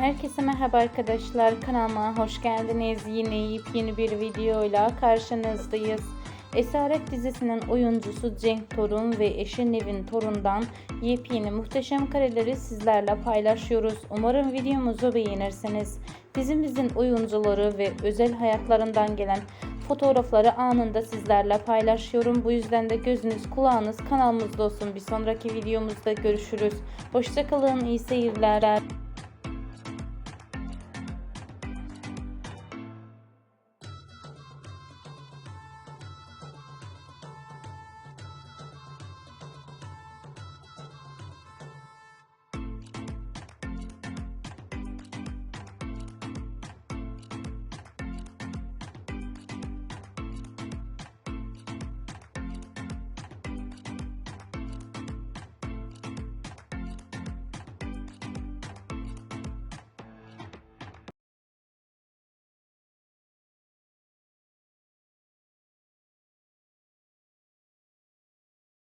Herkese merhaba arkadaşlar. Kanalıma hoş geldiniz. Yine yeni bir videoyla karşınızdayız. Esaret dizisinin oyuncusu Cenk Torun ve eşi Nevin Torun'dan yepyeni muhteşem kareleri sizlerle paylaşıyoruz. Umarım videomuzu beğenirsiniz. Dizimizin oyuncuları ve özel hayatlarından gelen fotoğrafları anında sizlerle paylaşıyorum. Bu yüzden de gözünüz kulağınız kanalımızda olsun. Bir sonraki videomuzda görüşürüz. Hoşçakalın, iyi seyirler.